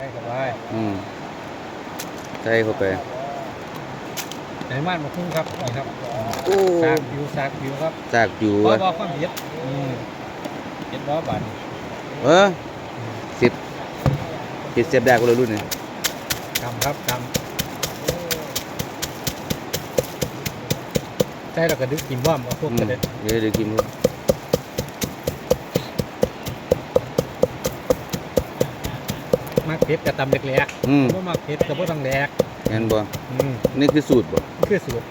ใช่ครับไปอืมใส่เข้าไปไหนม่านมาคุ้งครับนี่ครับโอ้ซากบิวซากบิวครับจากอยู่บอวะบอความเผ็ดอืมเผ็ดบอบานเออสิบผิดเสียบแดกคนละรุ่นนี่กำครับกำใช่เราก็ดึกกินบ้อมเอาพวกอืกมระเด็ดเดี๋ยวเดี๋ยวกินพุ่ มักเผ็ดกับตำเล็กอืมๆบ่มักเผ็ดกับบ่ต้องแดกงั้นบ่อืมนี่คือสูตรบ่นี่คือสูตร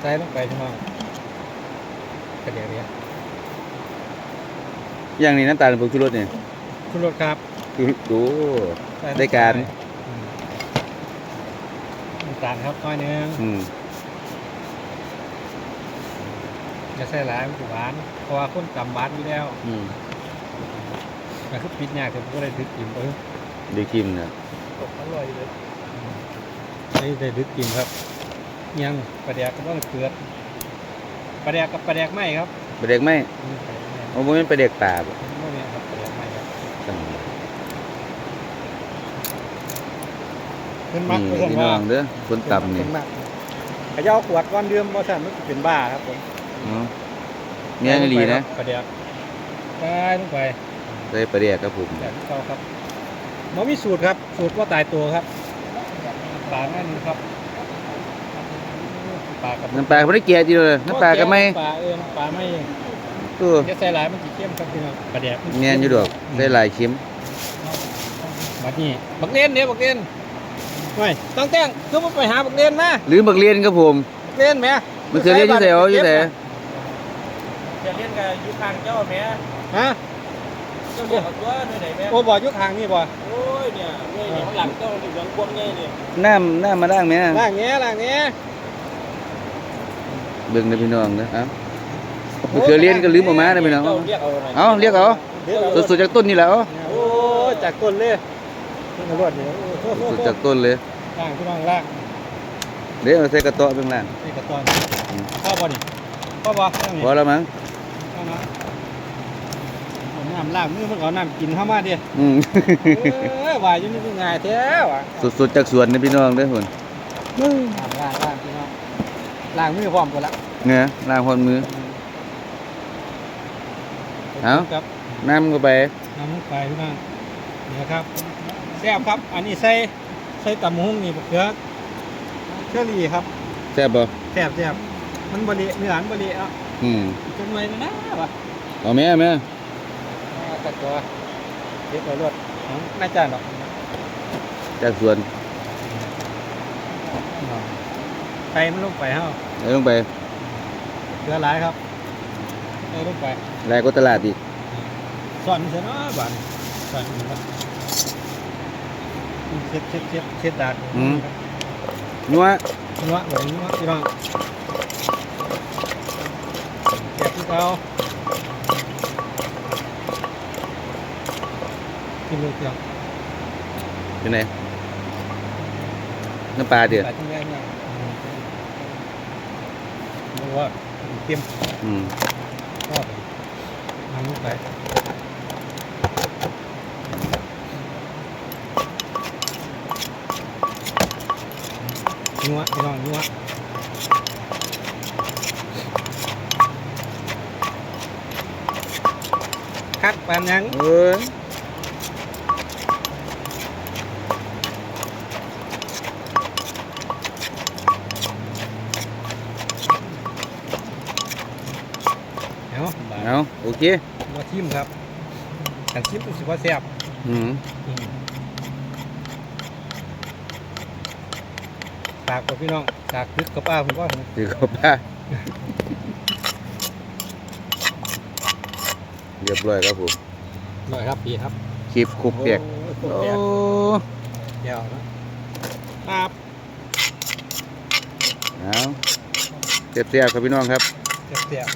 ใส่ลงไปพี่น้องกระเดียวเดียวอย่างนี้น้ำตาลผงชูรสเนี่ยคุณรสครับคือโอ้ใส่ลงปได้การ อืมน้ำตาลครับน้อยหนึงอืม จะใส่หลายมันจะหวานเพราะว่าคนกำหวานอยู่แล้วอืมมันคือปิดยากแต่ผมก็เลยดึกกินเออเดี๋ยวกินนะตกอร่อยเลยนี่ได้ดึกกินครับ ยังปลาแดกก็ต้องเกลือปลาแดกกับปลาแดกไหมครับไปเด็กไหมอืมปลาแดกไหมโอ้โหมันไปเด็กป่าบ่ไม่เนี่ยครับปลาแดกไหมครับจังเพิ่นมักนี่เพิ่นพี่น้ว่าองเด้อคนต่ำนี่เพิ่นมักขยาวขวดก้อนเดือมบ่สั่นมันสิเป็นบ้าครับผม อ๋อเนี่ยนี่ลีนะปลาแดกใส่ลงไปใส่ปลาเดียกครับผมแบบที่เก่าครับมันมีสูตรครับ สูตรว่าตายตัวครับปลาแน่นครับปลากับน้ำปลาไม่ได้เกลียจีเลยน้ำปลาก็ไม่ปลาเอิมปลาไม่ตัวจะใส่หลายมันกี่เข้มครับพี่น้องปลาแดกเนียนอยู่ดอกได้หลายเข็มบัดนี้บักเล่นเนี่ยบักเล่นไม่ต้องแต่งคือมันไปหาบักเล่นมาหรือบักเรียนครับผมบักเล่นแหม่มันคือเรียนอยู่ไหนอ๋ออยู่ ไหนจะเล่นกับยุคางเจ้าแม่ฮะเจ้าเรียกเอาตัวหน่วยไหนแม่โอ้บ่อยุคหางนี่บ่โอ้ยเนี่ยหน่วยเนี่ยข้างหลังเจ้าหนึ่งหลังควงไงเนี่ยน้ำน้ำมาล้างไหมล่างเงี้ยล่างเงี้ยเบิ่งนะพี่น้องนะเอ้ามันคือเรียนก็ลืมออกมานะพี่น้องเจ้าเรียกเอาหน่อยเอาเรียกเอาเดี๋ยวเอาสดๆจากต้นนี่แหละเอาโอ้จากต้นเลยตำรวจเนี่ยโอ้โหสดๆจากต้นเลยล่างพี่น้องล่างเดี๋ยวเอาใส่กระเตาะเบื้องล่างนี่กระตอนพ่อบ่นี่พ่อบ่นั่งนี่พอแล้วมั้ง เอานะเอาน้ำล้างมือมันก็เอาน้ำกินเข้ามาดิอืม เอ้ยว่าอยู่นี่คือง่ายแท้ว่ะสดๆจากสวนนะพี่น้องเด้อพุ่นล้างล้างล้างพี่น้องล้างมือพร้อมกันละเนี่ยล้างคนมือ เอา ครับน้ำเข้าไป น้ำลงไปพี่น้องนี่ครับแซ่บครับ อันนี้ใส่ใส่ตำหุ้งนี่บักเขือเชอรี่ครับแซ่บบ่แซ่บแซ่บมันบริเนื้อมันบริอะ อืมจังเลยนะวะเอาแม่แม่อ่าตัดตัวเรียบร้อยรวดของน่าจะหรอกจากสวนใส่มันลงไปเฮาเอาลงไปเกลือหลายครับใส่ลงไปแลกก็ตลาดอีกสอนเสร็จเนาะบานสอนมันครับเช็ดเช็ดเช็ดเช็ดดาดนัวนัวแบบนี้นัวพี่น้อง เก็บที่เขากินลูกเดียวอยู่ไหนน้ำปลาเดือดใส่ที่แรกเนี่ยไม่ว่าเค็มอืมชอบน้ำลงไปนัวพี่น้องนัว คัดปานยังเอ้ยเนาะบาดเอาโอเคมาทิมครับกันทิมรู้สึกว่าแซ่บอืมฝากกับพี่น้องฝากพึกกับป้าผมก็ผมถือเข้าป้า เรียบร้อยครับผมหน่อยครับพี่ครับคลิปคุกแตกโอ้โอ้แตกเดี๋ยวนะครับเอาเสียบๆครับพี่น้องครับเสียบ